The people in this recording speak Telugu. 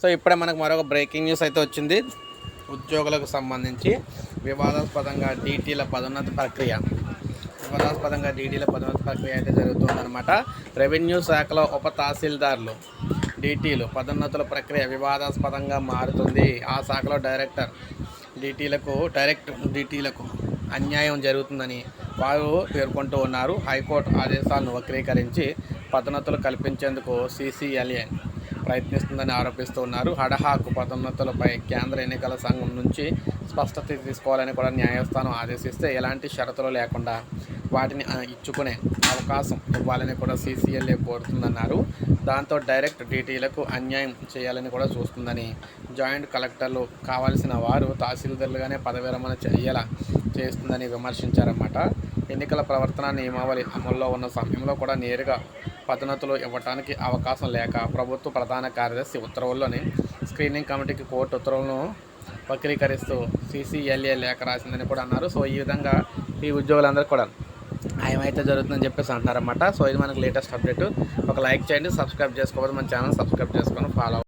సో ఇప్పుడే మనకు మరొక బ్రేకింగ్ న్యూస్ అయితే వచ్చింది. ఉద్యోగులకు సంబంధించి వివాదాస్పదంగా డీటీల పదోన్నతి ప్రక్రియ. వివాదాస్పదంగా డీటీల పదోన్నతి ప్రక్రియ అయితే జరుగుతుందన్నమాట. రెవెన్యూ శాఖలో ఉప తహసీల్దార్లు డీటీలు పదోన్నతుల ప్రక్రియ వివాదాస్పదంగా మారుతుంది. ఆ శాఖలో డైరెక్టర్ డీటీలకు డైరెక్ట్ డీటీలకు అన్యాయం జరుగుతుందని వారు పేర్కొంటూ ఉన్నారు. హైకోర్టు ఆదేశాలను వక్రీకరించి పదోన్నతులు కల్పించేందుకు సీసీఎల్ఏ ప్రయత్నిస్తుందని ఆరోపిస్తూ ఉన్నారు. హడహాకు పదోన్నతులపై కేంద్ర ఎన్నికల సంఘం నుంచి స్పష్టత తీసుకోవాలని కూడా న్యాయస్థానం ఆదేశిస్తే ఎలాంటి షరతులు లేకుండా వాటిని ఇచ్చుకునే అవకాశం ఇవ్వాలని కూడా సీసీఎల్ఏ కోరుతుందన్నారు. దాంతో డైరెక్ట్ డీటీలకు అన్యాయం చేయాలని కూడా చూస్తుందని జాయింట్ కలెక్టర్లు కావాల్సిన వారు తహసీల్దార్లుగానే పదవిరమణ చేయాల చేస్తుందని విమర్శించారన్నమాట. ఎన్నికల ప్రవర్తన నియమావళి అమల్లో ఉన్న సమయంలో కూడా నేరుగా పదోన్నతులు ఇవ్వడానికి అవకాశం లేక ప్రభుత్వ ప్రధాన కార్యదర్శి ఉత్తర్వుల్లోని స్క్రీనింగ్ కమిటీకి కోర్టు ఉత్తర్వులను వక్రీకరిస్తూ సీసీఎల్ఏ లేఖ రాసిందని కూడా అన్నారు. సో ఈ విధంగా ఈ ఉద్యోగులందరూ కూడా ఏమైతే జరుగుతుందని చెప్పేసి అంటున్నారన్నమాట. సో ఇది మనకు లేటెస్ట్ అప్డేట్. ఒక లైక్ చేయండి సబ్స్క్రైబ్ చేసుకోకపోతే మన ఛానల్ సబ్స్క్రైబ్ చేసుకొని ఫాలో